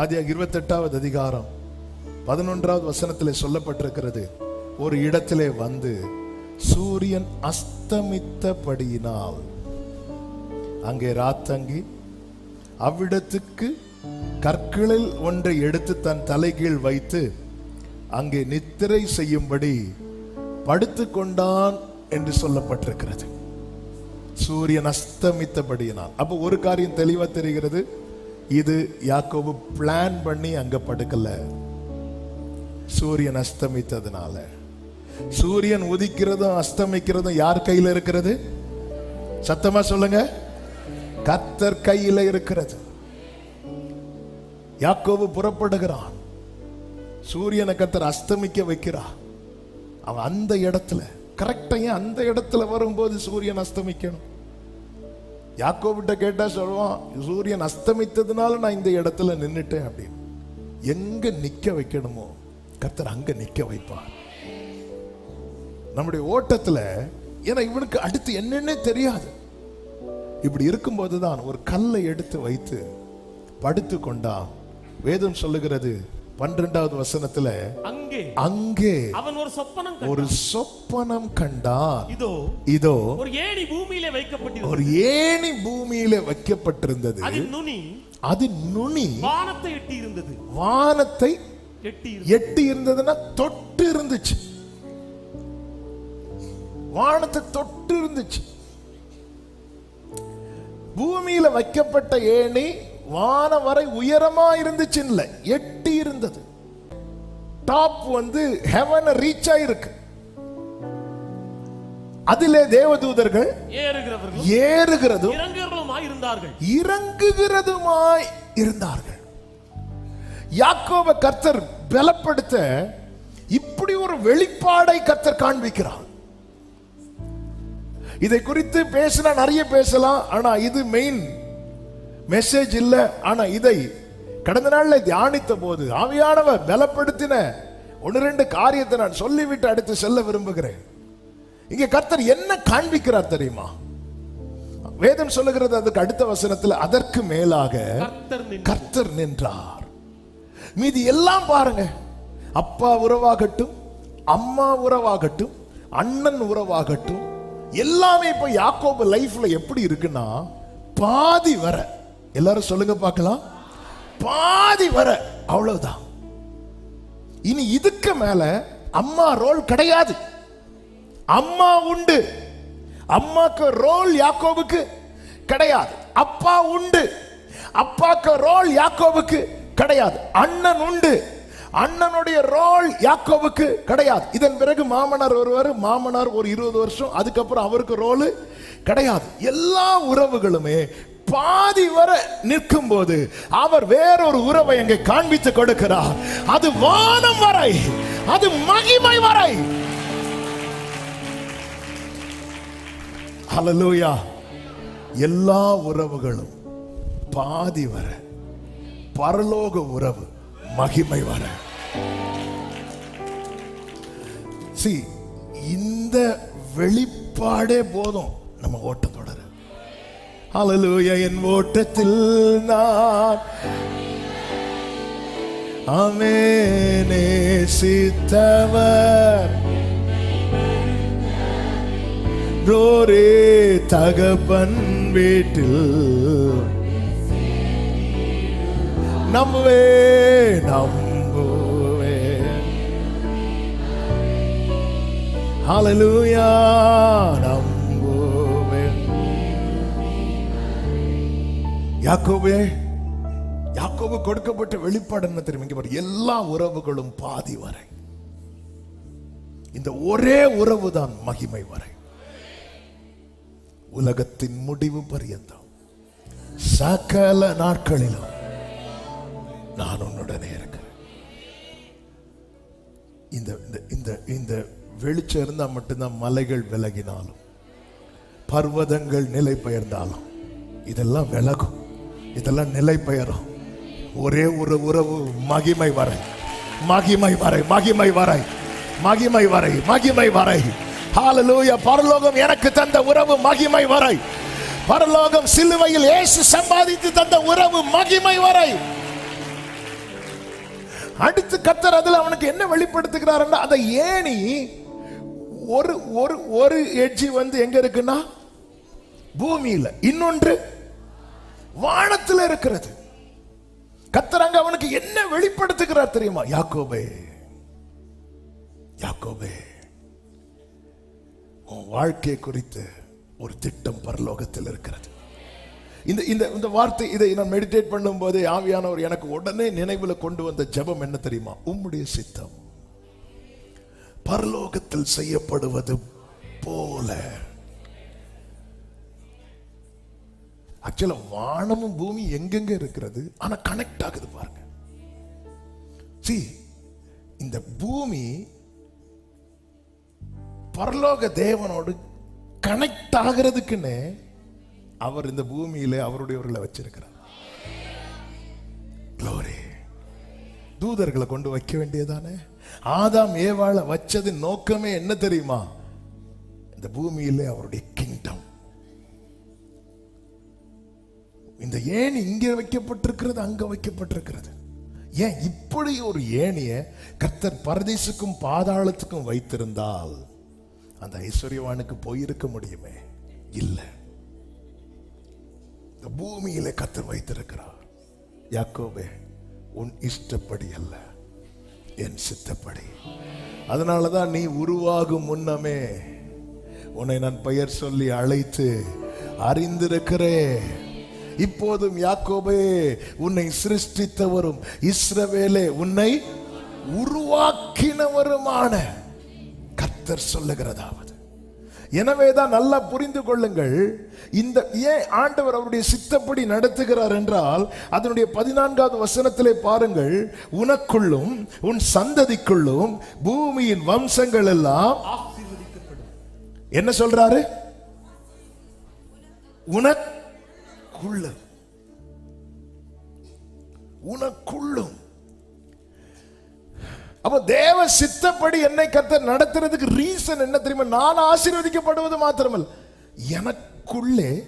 ஆதியாக இருபத்தெட்டாவது அதிகாரம் பதினொன்றாவது வசனத்தில் சொல்லப்பட்டிருக்கிறது. ஒரு இடத்திலே வந்து சூரியன் அஸ்தமித்தபடியினால் அங்கே ராத்தங்கி அவ்விடத்துக்கு கற்களில் ஒன்றை எடுத்து தன் தலைகீழ் வைத்து அங்கே நித்திரை செய்யும்படி படுத்து கொண்டான் என்று சொல்லப்பட்டிருக்கிறது. சூரியன் அஸ்தமித்தபடியினால். அப்போ ஒரு காரியம் தெளிவாக தெரிகிறது. இது யாக்கோபு பிளான் பண்ணி அங்கே படுக்கல. சூரியன் அஸ்தமித்ததுனால. சூரியன் உதிக்கிறதும் அஸ்தமிக்கிறதும் யார் கையில் இருக்கிறது? சத்தமா சொல்லுங்க. கத்தர் கையில் இருக்கிறது. யாக்கோவு புறப்படுகிறான். சூரியனை கத்தர் அஸ்தமிக்க வைக்கிறான் அவன் அந்த இடத்துல கரெக்டாக ஏன் அந்த இடத்துல வரும்போது சூரியன் அஸ்தமிக்கணும்? யாக்கோவிட்ட கேட்டால் சொல்லுவான் சூரியன் அஸ்தமித்ததுனால நான் இந்த இடத்துல நின்னுட்டேன் அப்படின்னு. எங்கே நிற்க வைக்கணுமோ கத்தர் அங்கே நிற்க வைப்பார். நம்முடைய ஓட்டத்துல ஏன்னா இவனுக்கு அடுத்து என்னன்னே தெரியாது. இப்படி இருக்கும்போது தான் ஒரு கல்லை எடுத்து வைத்து படுத்து கொண்டா வேதம் சொல்லுகிறது பன்னிரெண்டாவது வசனத்துல அங்கே அங்கே அவன் ஒரு சொப்பனம். ஒரு சொப்பனம் கண்டான். இதோ இதோ ஒரு ஏணி பூமியிலே வைக்கப்பட்டிருந்தது. ஒரு ஏணி பூமியில வைக்கப்பட்டிருந்தது. அதின் நுனி. அது நுனி வானத்தை எட்டி இருந்தது வானத்தை எட்டி எட்டி இருந்ததுன்னா தொட்டு இருந்துச்சு வானத்தை தொட்டு இருந்துச்சு பூமியில வைக்கப்பட்ட ஏணி வானம் வரை உயரமா இருந்துச்சு இல்ல எட்டி இருந்தது. டாப் வந்து ஹெவனை ரீச் ஆயிருக்கு. அதிலே தேவதூதர்கள் ஏறுகிறதும் இறங்குகிறதுமாய் இருந்தார்கள். யாக்கோப கர்த்தர் பலப்படுத்த இப்படி ஒரு வெளிப்பாடை கர்த்தர் காண்பிக்கிறார். இதை குறித்து பேசினா நிறைய பேசலாம் ஆனா இது மெயின் மெசேஜ் இல்ல ஆனா இதை கடந்த நாள்ல தியானித்த போது ஆவியானவர் பலப்படுத்தின ஒன்று ரெண்டு காரியத்தை நான் சொல்லிவிட்டு அடுத்து செல்ல விரும்புகிறேன். இங்க கர்த்தர் என்ன காண்பிக்கிறார் தெரியுமா? வேதம் சொல்லுகிறது அதுக்கு அடுத்த வசனத்துல அதற்கு மேலாக கர்த்தர் நின்றார். மீதி எல்லாம் பாருங்க. அப்பா உறவாகட்டும் அம்மா உறவாகட்டும் அண்ணன் உறவாகட்டும் எல்லாமே இப்ப யாக்கோபு லைஃப்ல எப்படி இருக்குன்னா பாதி வர எல்லாரும் சொல்லுங்க பார்க்கலாம். பாதி வர அவ்வளவுதான். இனி இதுக்கு மேல அம்மா ரோல் கிடையாது. அம்மா உண்டு. அம்மாக்கு ரோல் யாக்கோவுக்கு கிடையாது. அப்பா உண்டு. அப்பாக்கு ரோல் யாக்கோவுக்கு கிடையாது. அண்ணன் உண்டு. அண்ணனுடைய ரோல் யாக்கோவுக்கு கிடையாது. இதன் பிறகு மாமனார் ஒருவர் மாமனார் ஒரு இருபது வருஷம் அதுக்கப்புறம் அவருக்கு ரோல் கிடையாது. எல்லா உறவுகளுமே பாதி வர நிற்கும் போது அவர் வேறொரு உறவை அங்கே காண்பித்து கொடுக்கிறார். அது வானம் வரை அது மகிமை வரை. ஹலலூயா எல்லா உறவுகளும் பாதி வர பரலோக உறவு மகிமை வர. சி இந்த வெளிப்பாடே போதும். நம்ம ஓட்டம் தொடர. ஹalleluya என் ஓட்டத்தில் நான் அமேனே சித்தவர். ரோரே தகப்பன் வீட்டில் நம்புவே நம்புவே. ஹalleluya நம்புவே யாக்கோபே யாக்கோபு கொடுக்கப்பட்ட வெளிப்பாடு என்ன தெரியுமா? எல்லா உறவுகளும் பாதி வரை. இந்த ஒரே உறவு தான் மகிமை வரை. உலகத்தின் முடிவு பரியந்தம். சகல நாட்களிலும் நான் உன்னுடனே இருக்கிறேன். இந்த இந்த- இந்த இந்த வெளிச்சம் இருந்தா மட்டும்தான் மலைகள் விலகினாலும் பர்வதங்கள் நிலை பெயர்ந்தாலும் இதெல்லாம் விலகும். இதெல்லாம் நிலை பெயரும் ஒரே ஒரு உறவு மகிமை வரை. மகிமை வரை மகிமை வரை. மகிமை வரை மகிமை வரை. ஹalleluya பரலோகம் எனக்கு தந்த உறவு மகிமை வரை. பரலோகம் சிலுவையில் இயேசு சம்பாதித்து தந்த உறவு மகிமை வரை. அடுத்து கத்தர் அதுல அவனுக்கு என்ன வெளிப்படுத்துகிறாருன்னா அந்த ஏணி ஒரு ஒரு ஒரு எட்ஜி வந்து எங்க இருக்குன்னா பூமியில. இன்னொன்று வானத்தில் இருக்கிறது. கத்தரங்க அவனுக்கு என்ன வெளிப்படுத்துகிறார் தெரியுமா? யாக்கோபே. யாக்கோபே. உன் வாழ்க்கை குறித்து ஒரு திட்டம் பரலோகத்தில் இருக்கிறது. இந்த இந்த இந்த வார்த்தை இதை நான் மெடிடேட் பண்ணும்போது ஆவியானவர் எனக்கு உடனே நினைவில் கொண்டு வந்த ஜெபம் என்ன தெரியுமா? உம்முடைய சித்தம். பரலோகத்தில் செய்யப்படுவது போல. ஆக்சுவலா வானமும் பூமி எங்கெங்க இருக்கிறது? ஆனா கனெக்ட் ஆகுது பாருங்க. சி இந்த பூமி பரலோக தேவனோடு கனெக்ட் ஆகிறதுக்குன்னு அவர் இந்த பூமியில அவருடையவர்களை வச்சிருக்கிறார். தூதர்களை கொண்டு வைக்க வேண்டியதானே? ஆதாம் ஏவாளை வச்சது நோக்கமே என்ன தெரியுமா? இந்த பூமியிலே அவருடைய கிங்டம் இந்த ஏணி இங்கே வைக்கப்பட்டிருக்கிறது அங்க வைக்கப்பட்டிருக்கிறது. ஏன் இப்படி ஒரு ஏணியை கர்த்தர் பரதேசுக்கும் பாதாளத்துக்கும் வைத்திருந்தால் அந்த ஐஸ்வர்யவானுக்கு போயிருக்க முடியுமே? இல்லை. இந்த பூமியில கத்தர் வைத்திருக்கிறார். யாக்கோபே உன் இஷ்டப்படி அல்ல என் சித்தப்படி. அதனாலதான் நீ உருவாகும் முன்னமே உன்னை நான் பெயர் சொல்லி அழைத்து அறிந்திருக்கிறே இப்போதும் யாக்கோபே உன்னை சிருஷ்டித்தவரும் இஸ்ரவேலே உன்னை உருவாக்கினவருமான கர்த்தர் சொல்லுகிறதாவது. எனவேதான் நல்லா புரிந்து கொள்ளுங்கள் இந்த ஏன் ஆண்டவர் அவருடைய சித்தப்படி நடத்துகிறார் என்றால் அதனுடைய பதினான்காவது வசனத்திலே பாருங்கள் உனக்குள்ளும் உன் சந்ததிக்குள்ளும் பூமியின் வம்சங்கள் எல்லாம் என்ன சொல்றாரு? உனக்குள்ள உனக்குள்ளும். அப்ப தேவ சித்தப்படி என்னை கத்த நடத்துறதுக்கு ரீசன் என்ன தெரியுமா? நான் ஆசீர்வதிக்கப்படுவது மாத்திரமல்ல. எனக்குள்ளே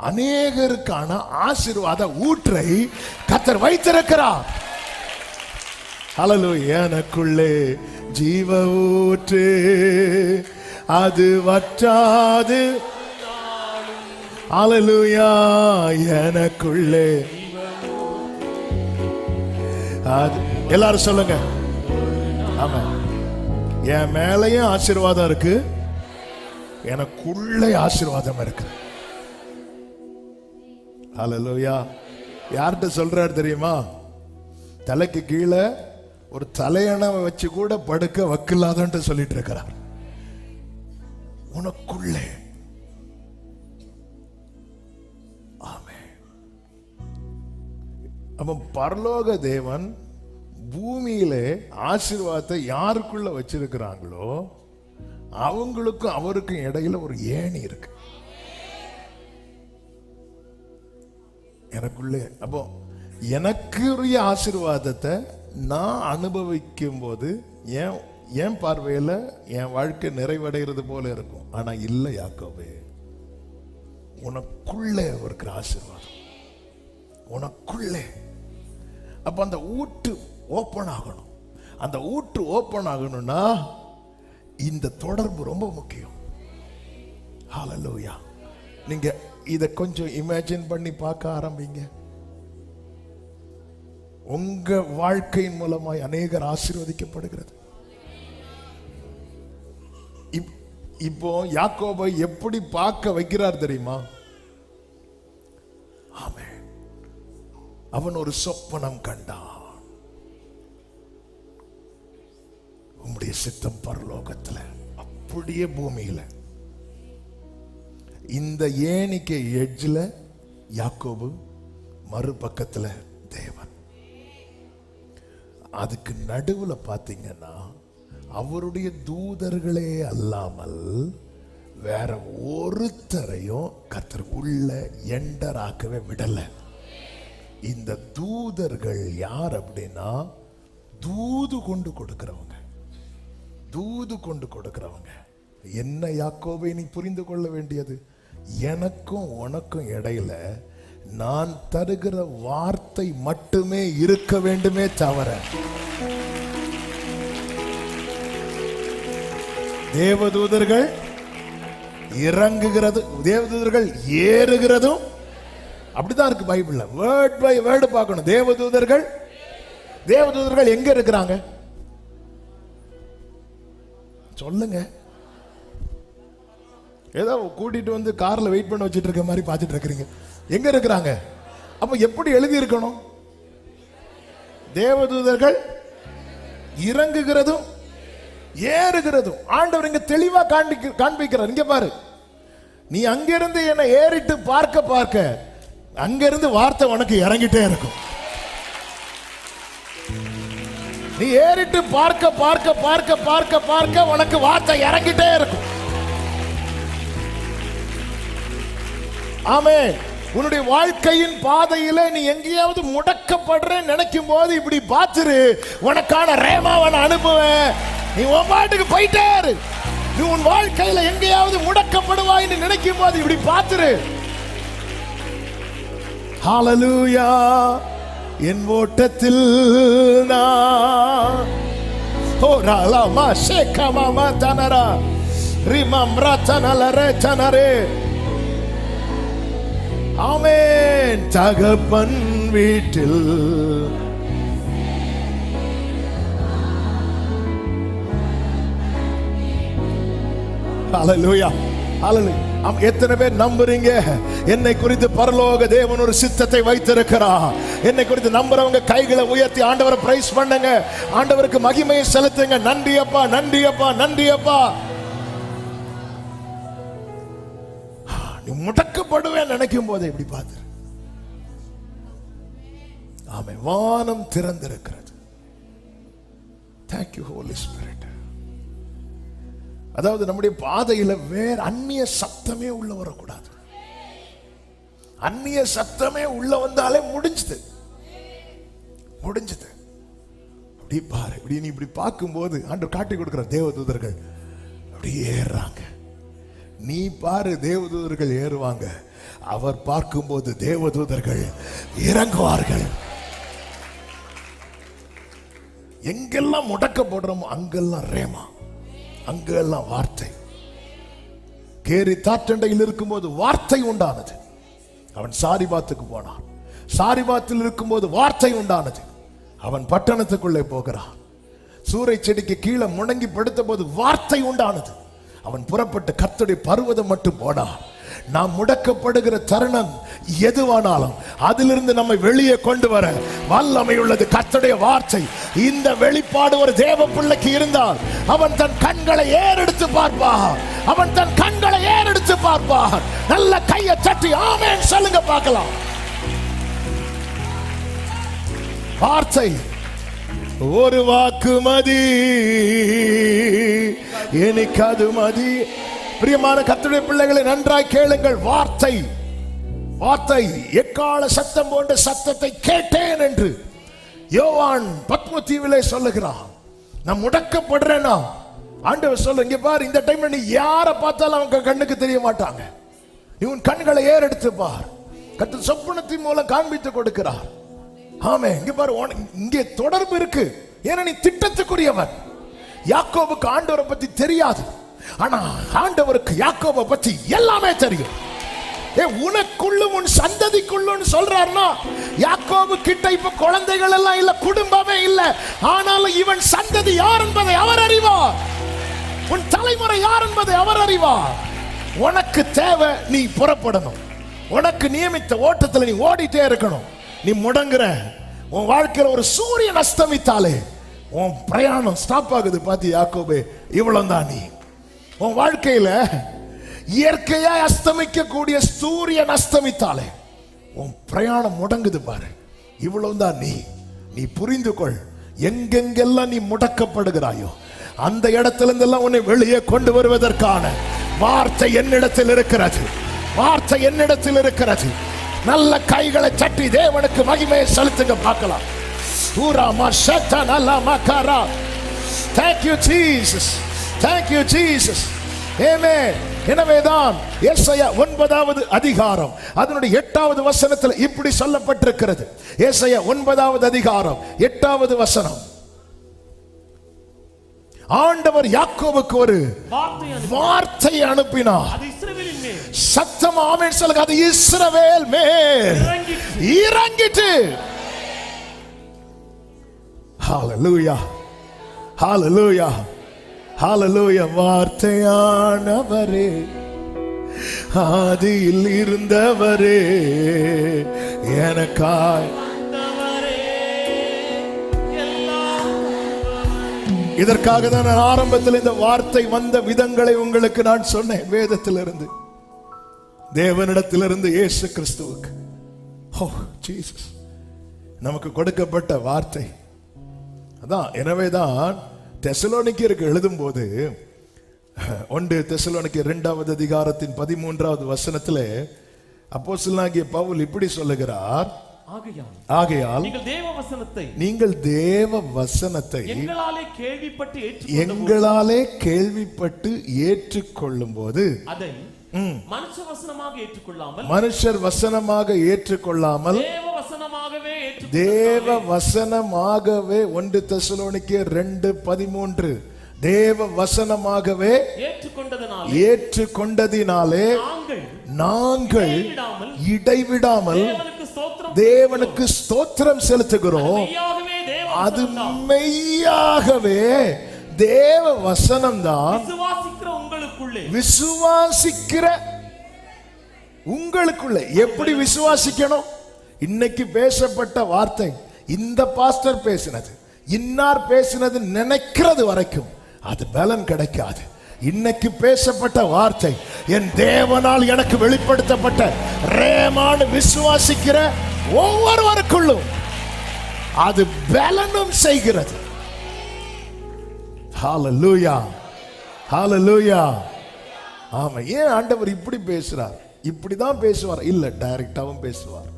அநேகருக்கான ஆசீர்வாத ஊற்றை கத்தர் வைத்திருக்கிறார். ஹalleluya எனக்குள்ளே ஜீவ ஊற்று அது வற்றாது. அலலுயா எனக்குள்ளே. அது எல்லாரும் சொல்லுங்க. ஆமா. என் மேலையும் ஆசீர்வாதம் இருக்கு. எனக்குள்ளே ஆசீர்வாதம் இருக்கு. அலலுயா யார்கிட்ட சொல்றாரு தெரியுமா? தலைக்கு கீழே ஒரு தலையணை வச்சு கூட படுக்க வக்கில்லாதன்ட்டு சொல்லிட்டு இருக்கிறார். உனக்குள்ளே. அப்போ பரலோக தேவன் பூமியிலே ஆசீர்வாதத்தை யாருக்குள்ள வச்சிருக்கிறாங்களோ அவங்களுக்கும் அவருக்கும் இடையில ஒரு ஏணி இருக்கு. எனக்குள்ளே. அப்போ எனக்குரிய ஆசீர்வாதத்தை நான் அனுபவிக்கும் போது என் என் பார்வையில் என் வாழ்க்கை நிறைவடைகிறது போல இருக்கும். ஆனால் இல்லை யாக்கோபே. உனக்குள்ளே இருக்கிற ஆசீர்வாதம். உனக்குள்ளே. அப்போ அந்த ஊட்டு ஓப்பன் ஆகணும். அந்த ஊட்டு ஓப்பன் ஆகணும்னா இந்த தொடர்பு ரொம்ப முக்கியம். ஹாலலோயா நீங்க இதை கொஞ்சம் இமேஜின் பண்ணி பார்க்க ஆரம்பிங்க. உங்க வாழ்க்கையின் மூலமாய் அநேகர் ஆசீர்வதிக்கப்படுகிறது. இப்- இப்போ யாக்கோபை எப்படி பார்க்க வைக்கிறார் தெரியுமா? ஆமே அவன் ஒரு சொப்பனம் கண்டான். உம்முடைய சித்தம் பரலோகத்தில் அப்படியே பூமியில. இந்த ஏணிக்கு எட்ஜில் யாக்கோபு மறுபக்கத்துல தேவன். அதுக்கு நடுவுல பார்த்தீங்கன்னா அவருடைய தூதர்களே அல்லாமல் வேற ஒருத்தரையும் கத்தர் உள்ள எண்டராக்கவே விடலை. இந்த தூதர்கள் யார் அப்படின்னா தூது கொண்டு கொடுக்கிறவங்க. தூது கொண்டு கொடுக்கிறவங்க. என்ன யாக்கோவை நீ புரிந்து கொள்ள வேண்டியது? எனக்கும் உனக்கும் இடையில நான் தருகிற வார்த்தை மட்டுமே இருக்க வேண்டுமே தவிர தேவதூதர்கள் இறங்குகிறது தேவதூதர்கள் ஏறுகிறதும் அப்படிதான் இருக்கு பைபிள்ல. வேர்ட் பை வேர்டு பார்க்கணும். தேவதூதர்கள் தேவதூதர்கள் எங்க இருக்கிறாங்க? சொல்லுங்க. ஏதோ கூட்டிட்டு வந்து கார்ல வெயிட் பண்ண வச்சுட்டு இருக்க மாதிரி பார்த்துட்டு இருக்கிறீங்க. எங்க இருக்கிறாங்க? அப்ப எப்படி எழுதி இருக்கணும்? தேவதூதர்கள் இறங்குகிறதும் ஏறுகிறதும். ஆண்டவர் இங்க தெளிவா காண்பிக்க காண்பிக்கிறார். இங்க பாரு. நீ அங்கிருந்து என்னை ஏறிட்டு பார்க்க பார்க்க அங்கிருந்து வார்த்தை உனக்கு இறங்கிட்டே இருக்கும். நீ ஏறிட்டு பார்க்க பார்க்க பார்க்க பார்க்க பார்க்க உனக்கு வார்த்தை இறங்கிட்டே இருக்கும். ஆமே உன்னுடைய வாழ்க்கையின் பாதையில நீ எங்கேயாவது முடக்கப்படுறேன்னு நினைக்கும் போது இப்படி பாத்துரு உனக்கான ரேமாவன் அனுப்புவேன். நீ உன் பாட்டுக்கு போயிட்டே இரு. நீ உன் வாழ்க்கையில எங்கேயாவது முடக்கப்படுவாய்ன்னு நினைக்கும் போது இப்படி பார்த்துரு ஹாலலூயா என் ஓட்டத்தில் நான் ஓ ராலாமா ஷேகமாமா தனரா ரிமம் ரத்தனலரே தனரே ஆமென். தகப்பன் வீட்டில். Hallelujah. எத்தனை பேர் நம்புறீங்க? என்னை குறித்து பரலோக தேவன் ஒரு சித்தத்தை வைத்திருக்கிறார். என்னை குறித்து நம்புறவங்க கைகளை உயர்த்தி ஆண்டவரை பிரைஸ் பண்ணுங்க. ஆண்டவருக்கு மகிமையை செலுத்துங்க. நன்றி அப்பா நன்றி அப்பா நன்றி அப்பா. நீ முடக்கப்படுவேன் நினைக்கும் போதே இப்படி பார்த்து? ஆமை வானம் திறந்திருக்கிறது. தேங்க்யூ ஹோலி ஸ்பிரிட் அதாவது நம்முடைய பாதையில் வேற அந்நிய சத்தமே உள்ள வரக்கூடாது. அந்நிய சத்தமே உள்ள வந்தாலே முடிஞ்சது. முடிஞ்சது. அப்படி பாரு இப்படி நீ இப்படி பார்க்கும்போது ஆண்டு காட்டி கொடுக்குற தேவதூதர்கள் அப்படி ஏறுறாங்க. நீ பாரு தேவதூதர்கள் ஏறுவாங்க. அவர் பார்க்கும்போது தேவதூதர்கள் இறங்குவார்கள். எங்கெல்லாம் முடக்க போடுறோமோ அங்கெல்லாம் ரேமா. அங்கெல்லாம் வார்த்தை. கேரி தாற்றண்டையில் இருக்கும்போது வார்த்தை உண்டானது. அவன் சாரிபாத்துக்கு போனான். சாரிபாத்தில் இருக்கும்போது வார்த்தை உண்டானது. அவன் பட்டணத்துக்குள்ளே போகிறான். சூறை செடிக்கு கீழே முடங்கி படுத்த போது வார்த்தை உண்டானது. அவன் புறப்பட்டு கத்தடி பருவதம் மட்டும் போனான். நாம் முடக்கப்படுகிற தருணம் எதுவானாலும் அதிலிருந்து நம்மை வெளியே கொண்டு வர வல்லமை உள்ளது கத்தடைய வார்த்தை. இந்த வெளிப்பாடு ஒரு தேவ பிள்ளைக்கு இருந்தால் அவன் தன் கண்களை ஏறெடுத்து பார்ப்பான். அவன் தன் கண்களை ஏறெடுத்து பார்ப்பான். நல்ல கையை தட்டி ஆமேன் சொல்லுங்க பார்க்கலாம். வார்த்தை ஒரு வாக்கு மதி. எனக்கு அது மதி. பிரியமான கத்துடைய பிள்ளைகளை நன்றாய் கேளுங்கள். வார்த்தை வார்த்தை எக்கால சத்தம் போன்ற சத்தத்தை கேட்டேன் என்று யோவான் பத்மதீவிலே சொல்லுகிறான். நான் முடக்கப்படுறேனா? ஆண்டவர் சொல்லு இங்க பாரு இந்த டைம்ல நீ யாரை பார்த்தாலும் அவங்க கண்ணுக்கு தெரிய மாட்டாங்க. நீ உன் கண்களை ஏறெடுத்து பார். கத்து சொப்பனத்தின் மூலம் காண்பித்து கொடுக்கிறார். ஆமே இங்க பாரு இங்கே தொடர்பு இருக்கு. ஏன்னா நீ திட்டத்துக்குரியவன் யாக்கோவுக்கு ஆண்டவரை பத்தி தெரியாது. ஆனா ஆண்டவருக்கு யாக்கோப பத்தி எல்லாமே தெரியும். ஏ உனக்குள்ளும் உன் சந்ததிக்குள்ளும் சொல்றாருன்னா யாக்கோபு கிட்ட இப்ப குழந்தைகள் எல்லாம் இல்ல குடும்பமே இல்ல. ஆனாலும் இவன் சந்ததி யார் என்பதை அவர் அறிவார். உன் தலைமுறை யார் என்பதை அவர் அறிவார். உனக்கு தேவை நீ புறப்படணும். உனக்கு நியமித்த ஓட்டத்தில் நீ ஓடிட்டே இருக்கணும். நீ முடங்குற. உன் வாழ்க்கையில ஒரு சூரியன் அஸ்தமித்தாலே உன் பிரயாணம் ஸ்டாப் ஆகுது. பாத்தி யாக்கோபே? இவ்வளவு தான் நீ. உன் வாழ்க்கையில இயற்கையாய் அஸ்தமிக்க கூடிய சூரியன் அஸ்தமித்தாலே உன் பிரயாணம் முடங்குது பாரு. இவ்வளவு தான் நீ. நீ புரிந்து கொள். எங்கெங்கெல்லாம் நீ முடக்கப்படுகிறாயோ அந்த இடத்துல இருந்தெல்லாம் உன்னை வெளியே கொண்டு வருவதற்கான வார்த்தை என்னிடத்தில் இருக்கிறது. வார்த்தை என்னிடத்தில் இருக்கிறது. நல்ல கைகளை சட்டி தேவனுக்கு மகிமையை செலுத்துங்க பார்க்கலாம். சூராமா ஷத்தா நல்லா மக்காரா thank you Jesus Thank you, Jesus. Amen. எனவேதான் ஏசாயா ஒன்பதாவது அதிகாரம். அதனுடைய எட்டாவது வசனத்தில் இப்படி சொல்லப்பட்டிருக்கிறது. ஏசாயா ஒன்பதாவது அதிகாரம் எட்டாவது வசனம். ஆண்டவர் யாக்கோவுக்கு ஒரு வார்த்தை அனுப்பி வார்த்தை அனுப்பினார். சத்தம் ஆமென் சொல்லுங்க. அது இஸ்ரவேல் மேல். இறங்கிட்டு. ஹalleluya ஹalleluya ஹalleluya வார்த்தையானவரே. ஆதியில் இருந்தவரே. எனக்காய். இதற்காக தான் நான் ஆரம்பத்தில் இந்த வார்த்தை வந்த விதங்களை உங்களுக்கு நான் சொன்னேன் வேதத்திலிருந்து. தேவனிடத்திலிருந்து இயேசு கிறிஸ்துவுக்கு. Oh Jesus. நமக்கு கொடுக்கப்பட்ட வார்த்தை. அதான் எனவே தான் தெசலோனிக்கருக்கு எழுதும்போது ஒன்று தெசலோனிக்கு இரண்டாவது அதிகாரத்தின் பதிமூன்றாவது வசனத்திலே அப்போஸ்தலனாகிய பவுல் இப்படி சொல்லுகிறார் ஆகையால் நீங்கள் தேவ வசனத்தை நீங்கள் தேவ வசனத்தை எங்களாலே கேள்விப்பட்டு எங்களாலே கேள்விப்பட்டு ஏற்றுக்கொள்ளும் போது அதை மனுஷ வசனமாக ஏற்றுக்கொள்ளாமல் மனுஷர் வசனமாக ஏற்றுக்கொள்ளாமல் தேவ வசனமாகவே ஏற்று தேவ வசனமாகவே ஒன்று தெசலோனிக்கே ரெண்டு பதிமூன்று. தேவ வசனமாகவே ஏற்றுக்கொண்டதனால் நாங்கள் நாங்கள் விடாமல் இடைவிடாமல் தேவனுக்கு ஸ்தோத்திரம் செலுத்துகிறோம். அது. மெய்யாகவே தேவ வசனம்தான் விசுவாசிக்கிற உங்களுக்குள்ளே. விசுவாசிக்கிற உங்களுக்குள்ள. எப்படி விசுவாசிக்கணும்? இன்னைக்கு பேசப்பட்ட வார்த்தை இந்த பாஸ்டர் பேசினது இன்னார் பேசினது நினைக்கிறது வரைக்கும் அது பலன் கிடைக்காது. இன்னைக்கு பேசப்பட்ட வார்த்தை என் தேவனால் எனக்கு வெளிப்படுத்தப்பட்ட ரேமான் விசுவாசிக்கிற ஒவ்வொருவருக்குள்ளும் அது பலனும் செய்கிறது. ஹalleluya ஹாலலூயா ஆமா ஏன் ஆண்டவர் இப்படி பேசுறார்? இப்படிதான் பேசுவார். இல்ல டைரக்டாவும் பேசுவார்.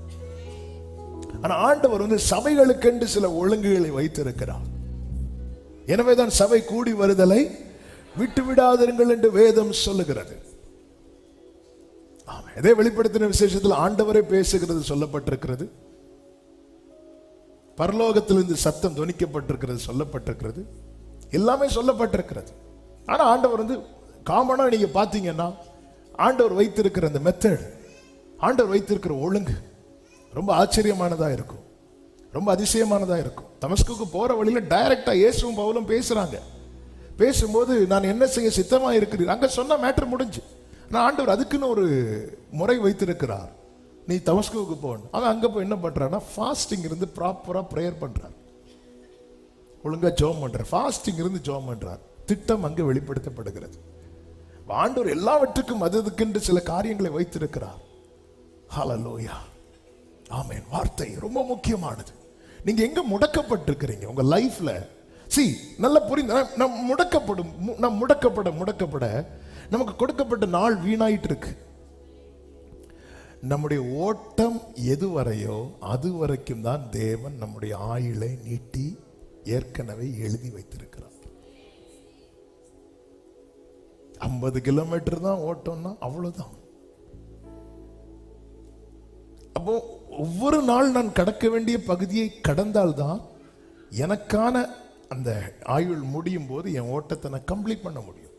ஆனா ஆண்டவர் வந்து சபைகளுக்கென்று சில ஒழுங்குகளை வைத்திருக்கிறார். எனவேதான் சபை கூடி வருதலை விட்டு விடாதிருங்கள் என்று வேதம் சொல்லுகிறது. ஆமாம் இதே வெளிப்படுத்தின விசேஷத்தில் ஆண்டவரை பேசுகிறது சொல்லப்பட்டிருக்கிறது. பரலோகத்திலிருந்து சத்தம் துணிக்கப்பட்டிருக்கிறது சொல்லப்பட்டிருக்கிறது. எல்லாமே சொல்லப்பட்டிருக்கிறது. ஆனால் ஆண்டவர் வந்து காமனாக நீங்கள் பார்த்தீங்கன்னா ஆண்டவர் வைத்திருக்கிற அந்த மெத்தட் ஆண்டவர் வைத்திருக்கிற ஒழுங்கு ரொம்ப ஆச்சரியமானதாக இருக்கும். ரொம்ப அதிசயமானதாக இருக்கும். தமஸ்குக்கு போகிற வழியில் டைரெக்டாக இயேசுவும் பவுலும் பேசுகிறாங்க பேசும்போது நான் என்ன செய்ய சித்தமாக இருக்கிறீர்? அங்கே சொன்ன மேட்ரு முடிஞ்சு. நான் ஆண்டவர் அதுக்குன்னு ஒரு முறை வைத்திருக்கிறார். நீ தமஸ்குவுக்கு போகணும் அவன் அங்கே போய் என்ன பண்ணுறான்னா ஃபாஸ்டிங் இருந்து ப்ராப்பராக ப்ரேயர் பண்ணுறார் ஒழுங்காக ஜோம் பண்ணுறார் ஃபாஸ்டிங் இருந்து ஜோம் பண்ணுறார் திட்டம் அங்கு வெளிப்படுத்தப்படுகிறது. ஆண்டவர் எல்லாவற்றுக்கும் அதுக்கென்று சில காரியங்களை வைத்திருக்கிறார். ஹலலோயா ஆமேன் வார்த்தை ரொம்ப முக்கியமானது. நீங்க எங்க முடக்கப்பட்டிருக்கிறீங்க? உங்க லைஃப்ல சி நல்ல புரிந்து நம்- முடக்கப்படும் மு- நம் முடக்கப்பட முடக்கப்பட நமக்கு கொடுக்கப்பட்ட நாள் வீணாயிட்டு இருக்கு நம்முடைய ஓட்டம் எது வரையோ அது வரைக்கும் தான் தேவன் நம்முடைய ஆயுளை நீட்டி ஏற்கனவே எழுதி வைத்திருக்கிறார். ஐம்பது கிலோமீட்டர் தான் ஓட்டோம்னா அவ்வளோதான் அப்போ ஒவ்வொரு நாள் நான் கடக்க வேண்டிய பகுதியை கடந்தால்தான் எனக்கான அந்த ஆயுள் முடியும் போது என் ஓட்டத்தை நான் கம்ப்ளீட் பண்ண முடியும்.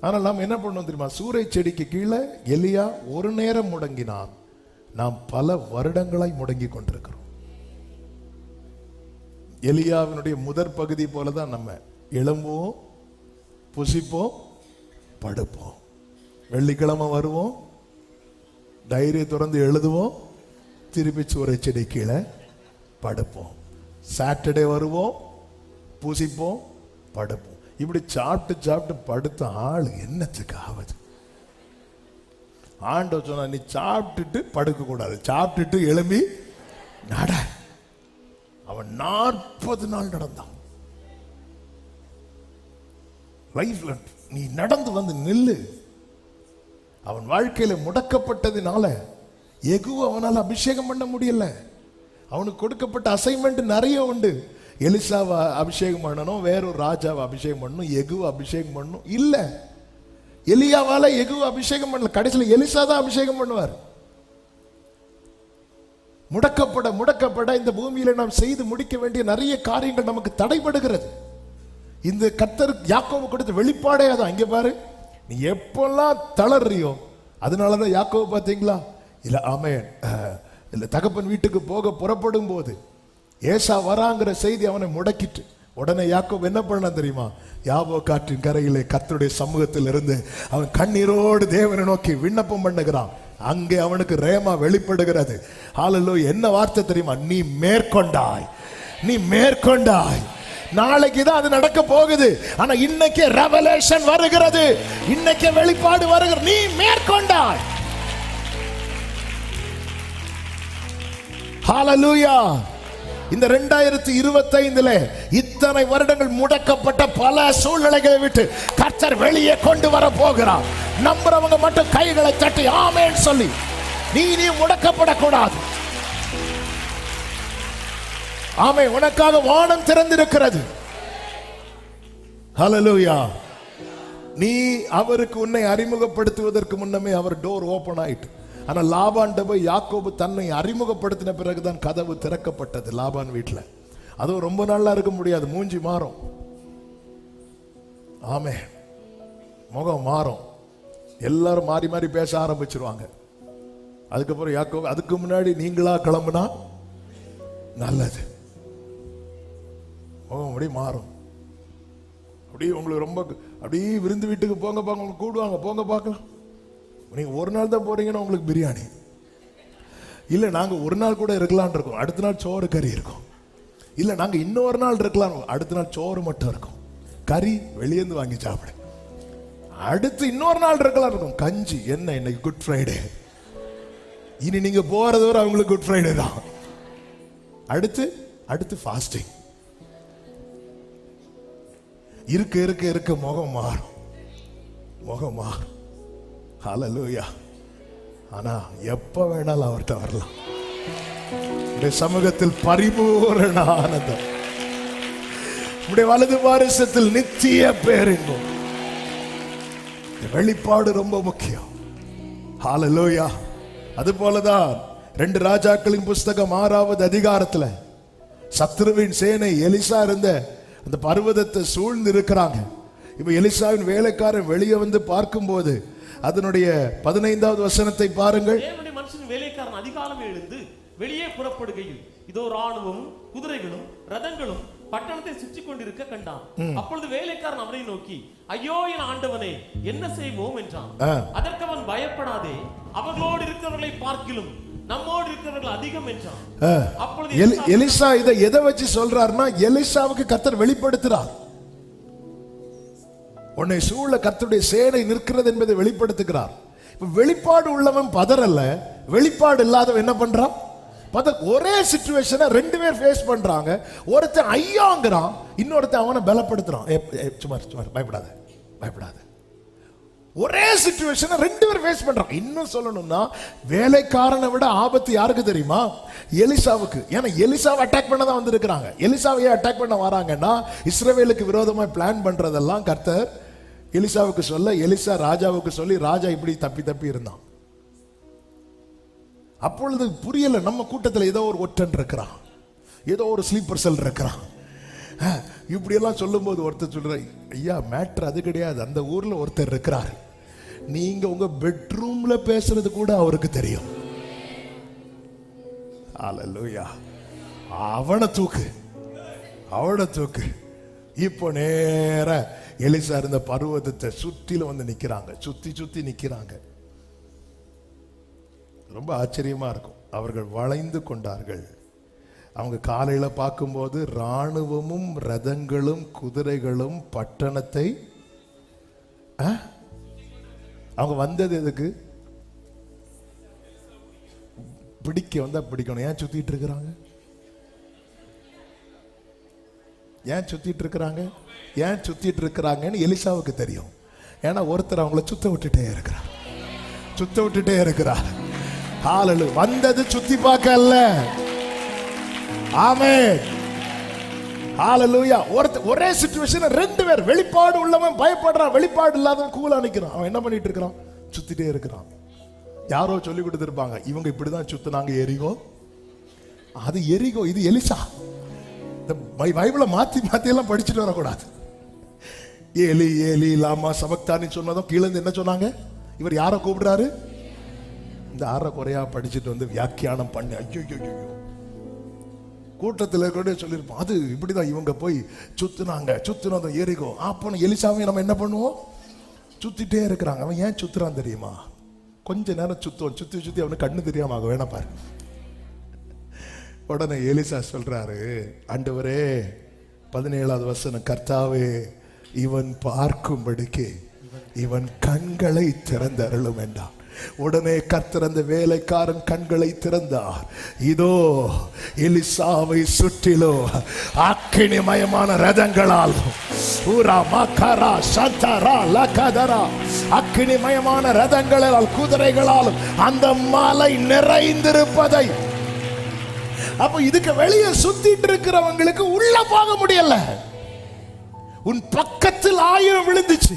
ஆனால் நாம் என்ன பண்ணோம் தெரியுமா? சூறை செடிக்கு கீழே எலியா ஒரு நேரம் முடங்கினான் நாம் பல வருடங்களாய் முடங்கி கொண்டிருக்கிறோம். எலியாவினுடைய முதற் பகுதி போல தான் நம்ம எழும்புவோம் புசிப்போம் படுப்போம். வெள்ளிக்கிழமை வருவோம் டைரியை திறந்து எழுதுவோம் திருப்பி சுவரை செடி கீழே படுப்போம். சாட்டர்டே வருவோம் பூசிப்போம் படுப்போம். இப்படி சாப்பிட்டு சாப்பிட்டு படுத்த ஆள் என்னத்துக்கு ஆகுது ஆண்டவர் சொன்னா நீ சாப்பிட்டுட்டு படுக்க கூடாது சாப்பிட்டுட்டு எழும்பி நட. அவன் நாற்பது நாள் நடந்தான். லைஃப்ல நீ நடந்து வந்து நில்லு. அவன் வாழ்க்கையில முடக்கப்பட்டதுனால எகு அவனால் அபிஷேகம் பண்ண முடியல. அவனுக்கு கொடுக்கப்பட்ட அசைன்மெண்ட் நிறைய உண்டு. எலிசாவை அபிஷேகம் பண்ணணும் வேறொரு ராஜாவை அபிஷேகம் பண்ணணும் எகுவை அபிஷேகம் பண்ணணும். இல்லை. எலியாவால் எகுவை அபிஷேகம் பண்ணல. கடைசியில் எலிசா தான் அபிஷேகம் பண்ணுவார். முடக்கப்பட முடக்கப்பட இந்த பூமியில் நாம் செய்து முடிக்க வேண்டிய நிறைய காரியங்கள் நமக்கு தடைபடுகிறது. இந்த கத்தர் யாக்கோவு கொடுத்த வெளிப்பாடே அதான் இங்கே பாரு. நீ எப்பெல்லாம் தளர்றியோ அதனால தான் யாக்கோவை பார்த்தீங்களா? இல்லை ஆமையன் இல்லை தகப்பன் வீட்டுக்கு போக புறப்படும் போது ஏசா வராங்கிற செய்தி அவனை முடக்கிட்டு உடனே யாக்கோபு என்ன பண்ண தெரியுமா? யாபோ காற்றின் கரையிலே கத்தருடைய சமூகத்தில் இருந்து அவன் கண்ணீரோடு தேவனை நோக்கி விண்ணப்பம் பண்ணுகிறான். அங்கே அவனுக்கு ரேமா வெளிப்படுகிறது. ஆளல்லோ என்ன வார்த்தை தெரியுமா? நீ மேற்கொண்டாய். நீ மேற்கொண்டாய். நாளைக்கு தான் அது நடக்க போகுது. ஆனா இன்னைக்கு ரெவலேஷன் வருகிறது. இன்னைக்கு வெளிப்பாடு வருகிறது. நீ மேற்கொண்டாய். ஹalleluya இந்த ரெண்டாயிரத்தி இருபத்தைந்துல இத்தனை வருடங்கள் முடக்கப்பட்ட பல சூழ்நிலைகளை விட்டு கர்த்தர் வெளியே கொண்டு வர போகிறார். நம்புறவங்க மட்டும் கைகளை தட்டி ஆமேன்னு சொல்லி. நீ நீ முடக்கப்படக்கூடாது. ஆமை உனக்காக வானம் திறந்திருக்கிறது. ஹலலூயா நீ அவருக்கு உன்னை அறிமுகப்படுத்துவதற்கு முன்னமே அவர் டோர் ஓபன் ஆயிட்டு. ஆனால் லாபான்ட போய் யாக்கோபு தன்னை அறிமுகப்படுத்தின பிறகுதான் கதவு திறக்கப்பட்டது லாபான் வீட்டில் அதுவும் ரொம்ப நாளாக இருக்க முடியாது மூஞ்சி மாறும். ஆமே முகம் மாறும். எல்லாரும் மாறி மாறி பேச ஆரம்பிச்சிருவாங்க. அதுக்கப்புறம் யாக்கோ அதுக்கு முன்னாடி நீங்களா கிளம்புனா? நல்லது. முகம் அப்படியே மாறும். அப்படியே உங்களுக்கு ரொம்ப அப்படியே விருந்து வீட்டுக்கு போங்க பார்க்க உங்களுக்கு கூடுவாங்க போங்க பார்க்கலாம். நீங்கள் ஒரு நாள் தான் போகிறீங்கன்னா உங்களுக்கு பிரியாணி. இல்லை நாங்கள் ஒரு நாள் கூட இருக்கலான் இருக்கோம். அடுத்த நாள் சோறு கறி இருக்கும். இல்லை நாங்கள் இன்னொரு நாள் இருக்கலாம் அடுத்த நாள் சோறு மட்டும் இருக்கும். கறி வெளியேந்து வாங்கி சாப்பிடு. அடுத்து இன்னொரு நாள் இருக்கலாம் இருக்கும். கஞ்சி என்ன இன்னைக்கு குட் ஃப்ரைடே இனி நீங்கள் போகிறது வரை அவங்களுக்கு குட் ஃப்ரைடே தான். அடுத்து அடுத்து ஃபாஸ்டிங் இருக்க இருக்க இருக்க முகம் மாறும். முகம் மாறும். ஹலலூயா ஆனா எப்ப வேணாலும் அவர்கிட்ட வரலாம். உடைய சமூகத்தில் பரிபூரண ஆனந்தம் உடைய வலது வாரிசத்தில் நித்திய பேரின்பம். வெளிப்பாடு ரொம்ப முக்கியம். ஹாலலோயா அது போலதான் ரெண்டு ராஜாக்களின் புஸ்தகம் ஆறாவது அதிகாரத்துல சத்ருவின் சேனை எலிசா இருந்த அந்த பர்வதத்தை சூழ்ந்து இருக்கிறாங்க இப்ப எலிசாவின் வேலைக்காரன் வெளியே வந்து பார்க்கும்போது அதனுடைய பதினைந்தாவது வசனத்தை பாருங்கள். மனுஷன் வேலைக்காரன் அதிகாலம் எழுந்து வெளியே புறப்படுகையில் இதோ ராணுவம் குதிரைகளும் ரதங்களும் பட்டணத்தை சுற்றி கொண்டிருக்க கண்டான். அப்பொழுது வேலைக்காரன் அவனை நோக்கி ஐயோ என் ஆண்டவனே என்ன செய்வோம்? என்றான். அதற்கு அவன் பயப்படாதே அவர்களோடு இருக்கிறவர்களை பார்க்கிலும் நம்மோடு இருக்கிறவர்கள் அதிகம் என்றான். எலிசா, இதை எதை வச்சு சொல்றாருன்னா எலிசாவுக்கு கர்த்தர் வெளிப்படுத்துறார். உன்னை சூழ கர்த்தருடைய சேனை நிற்கிறது என்பதை வெளிப்படுத்துகிறார். வெளிப்பாடு உள்ளவன் பதறல்ல வெளிப்பாடு இல்லாதவன் என்ன பண்றான்? பத ஒரே சுச்சுவேஷனை ரெண்டு பேர் ஃபேஸ் பண்றாங்க. ஒருத்தன் ஐயாங்கிறான் இன்னொருத்தன் அவனை ஏ, சும்மா சும்மா பயப்படாத பயப்படாத. ஒரே சுச்சுவேஷனை ரெண்டு பேர் ஃபேஸ் பண்றாங்க. இன்னும் சொல்லணும்னா வேலைக்காரனை விட ஆபத்து யாருக்கு தெரியுமா? எலிசாவுக்கு. ஏன்னா எலிசாவை அட்டாக் பண்ண தான் வந்திருக்கிறாங்க. எலிசாவை அட்டாக் பண்ண வராங்கன்னா இஸ்ரேவேலுக்கு விரோதமாக பிளான் பண்றதெல்லாம் கர்த்தர் எலிசாவுக்கு சொல்ல எலிசா ராஜாவுக்கு சொல்லி ராஜா இப்படி தப்பி தப்பி இருந்தான். அப்பொழுது புரியல நம்ம கூட்டத்தில் ஏதோ ஒரு ஒற்றன் இருக்கிறான். ஏதோ ஒரு ஸ்லீப்பர் செல் இருக்கிறான். இப்படியெல்லாம் சொல்லும்போது ஒருத்தர் சொல்ற ஐயா மேட்ரு அது கிடையாது. அந்த ஊரில் ஒருத்தர் இருக்கிறார். நீங்க உங்க பெட்ரூம்ல பேசுறது கூட அவருக்கு தெரியும். அல்லேலூயா அவனை தூக்கு. அவனை தூக்கு. இப்போ நேர எலிசா இருந்த பருவதத்தை சுற்றில வந்து நிக்கிறாங்க. சுத்தி சுத்தி நிற்கிறாங்க ரொம்ப ஆச்சரியமா இருக்கும். அவர்கள் வளைந்து கொண்டார்கள். அவங்க காலையில் பார்க்கும்போது ராணுவமும் ரதங்களும் குதிரைகளும் பட்டணத்தை ஆ? அவங்க வந்தது எதுக்கு? பிடிக்க வந்தா பிடிக்கணும். ஏன் சுத்திட்டு இருக்கிறாங்க? ஏன் சுத்திட்டு இருக்கிறாங்க? ஏன் சுத்திட்டு இருக்கிறாங்கன்னு எலிசாவுக்கு தெரியும். ஏன்னா ஒருத்தர் அவங்கள சுத்த விட்டுட்டே இருக்கிறார். சுத்த விட்டுட்டே இருக்கிறார். ஆளு வந்தது சுத்தி பார்க்க அல்ல. ஆமே ஹalleluya ஒருத்த ஒரே சுச்சுவேஷன் ரெண்டு பேர் வெளிப்பாடு உள்ளவன் பயப்படுறான் வெளிப்பாடு இல்லாதவன் கூலா நிக்கிறான் அவன் என்ன பண்ணிட்டு இருக்கிறான்? சுத்திட்டே இருக்கிறான். யாரோ சொல்லி கொடுத்துருப்பாங்க இவங்க இப்படிதான் சுத்தினாங்க எரிகோ. அது எரிகோ இது எலிசா. இந்த பை- பைபிளை மாத்தி மாத்தி எல்லாம் படிச்சுட்டு வரக்கூடாது. ஏலி ஏலி லாமா சபக்தானி சொன்னதும் கீழே இருந்து என்ன சொன்னாங்க? இவர் யாரை கூப்பிடுறாரு? இந்த அரை குறையா படிச்சுட்டு வந்து வியாக்கியானம் பண்ணு ஐயோ ஐயோ ஐயோ. கூட்டத்தில் கூட சொல்லியிருப்போம். அது இப்படி தான் இவங்க போய் சுத்துனாங்க சுத்துனதும் ஏறிக்கோ அப்போ எலிசாவை நம்ம என்ன பண்ணுவோம்? சுற்றிட்டே இருக்கிறாங்க. அவன் ஏன் சுற்றுறான் தெரியுமா? கொஞ்ச நேரம் சுற்றுவோம் சுற்றி சுற்றி அவனுக்கு கண்ணு தெரியாம ஆக வேணாம் பாரு. உடனே எலிசா சொல்கிறாரு ஆண்டவரே பதினேழாவது வசனம் கர்த்தாவே இவன் பார்க்கும்படிக்கு இவன் கண்களை திறந்தருளும் என்றான். உடனே கர்த்தர் அந்த வேலைக்காரன் கண்களை திறந்தார். இதோ எலிசாவை சுற்றிலோ அக்கினிமயமான ரதங்களால் ஊரா மக்கரா சந்தரா லகதரா அக்கினிமயமான ரதங்களால் குதிரைகளாலும் அந்த மலை நிறைந்திருப்பதை. அப்ப இதுக்கு வெளியே சுத்திட்டு இருக்கிறவங்களுக்கு உள்ள போக முடியல. உன் பக்கத்தில் ஆயிரம் விழுந்துச்சு.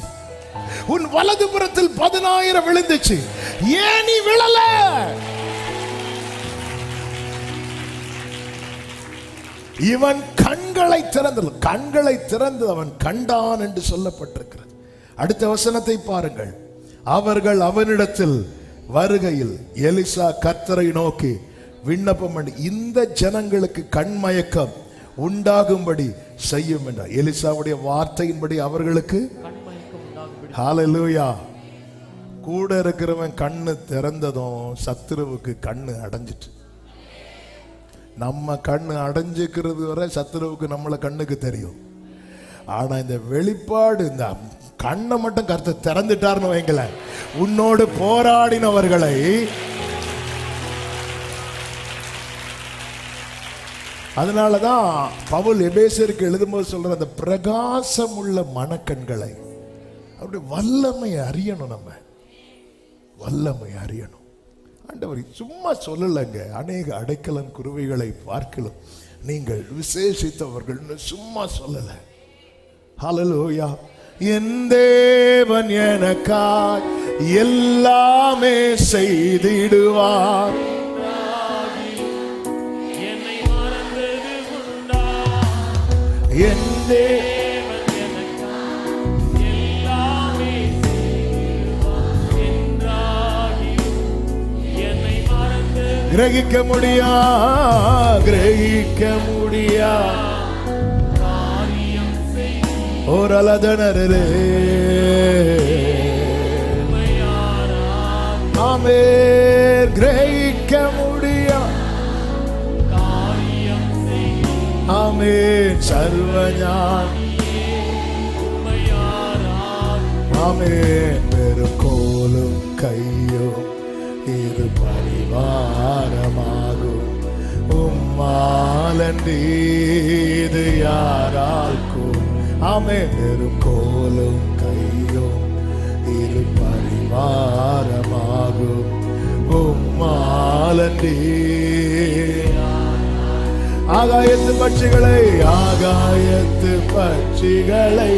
உன் வலதுபுறத்தில் பதினாயிரம் விழுந்துச்சு. ஏன் நீ விழல? இவன் கண்களை திறந்து கண்களை திறந்து அவன் கண்டான் என்று சொல்லப்பட்டிருக்கிறது. அடுத்த வசனத்தை பாருங்கள். அவர்கள் அவனிடத்தில் வருகையில் எலிசா கத்தரை நோக்கி விண்ணப்பம் பண்ணி. இந்த ஜனங்களுக்கு கண்மயக்கம் உண்டாகும்படி செய்யும் என்றார். எலிசாவுடைய வார்த்தையின்படி அவர்களுக்கு ஹாலலூயா கூட இருக்கிறவன் கண்ணு திறந்ததும் சத்துருவுக்கு கண்ணு அடைஞ்சிட்டு. நம்ம கண்ணு அடைஞ்சிக்கிறது வரை சத்துருவுக்கு நம்மளை கண்ணுக்கு தெரியும். ஆனா இந்த வெளிப்பாடு இந்த கண்ணை மட்டும் கருத்து திறந்துட்டார்னு வைங்களேன். உன்னோடு போராடினவர்களை அதனாலதான் பவுல் எபேசருக்கு எழுதும்போது சொல்ற அந்த பிரகாசம் உள்ள மனக்கண்களை அவருடைய வல்லமை அறியணும் நம்ம. வல்லமை அறியணும். ஆண்டவர் சும்மா சொல்லலைங்க. அநேக அடைக்கலன் குருவைகளை பார்க்கலாம் நீங்கள் விசேஷித்தவர்கள்னு சும்மா சொல்லலை. ஹலலோயா என் தேவன் எனக்காய் எல்லாமே செய்திடுவார். என்னை மறந்தது உண்டா என் தேவன் கிரகிக்க முடியா? கிரகிக்க முடியா? காரியம் ஓரலதனரே ஆமே கிரகிக்க முடியா? காரியம் செய்து ஆமே சர்வஞான் ஆமே பெருக்கோலும் கையும். பரிவாரமாகும் உம்மாலன்றி இது யாரால் கூ- ஆமே பெருக்கோலும் கையும் இது பரிவாரமாகும் உம்மாலன்றி ஆகாயத்து பட்சிகளை ஆகாயத்து பட்சிகளை.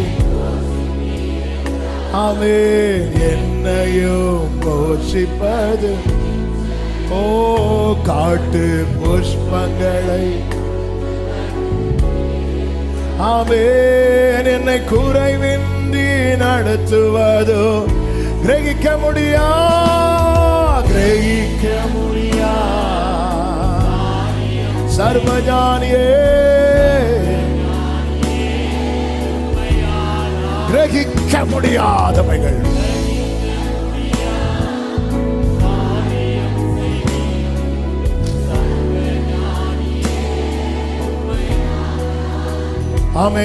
அவே என்னையும் போஷிப்பது ஓ காட்டு புஷ்பங்களை. ஆமேன் என்னை குறைவின்றி நடத்துவதோ. கிரகிக்க முடியா? கிரகிக்க முடியா? சர்வஜானியே. கிரகிக்க முடியாதவைகள். ஆமே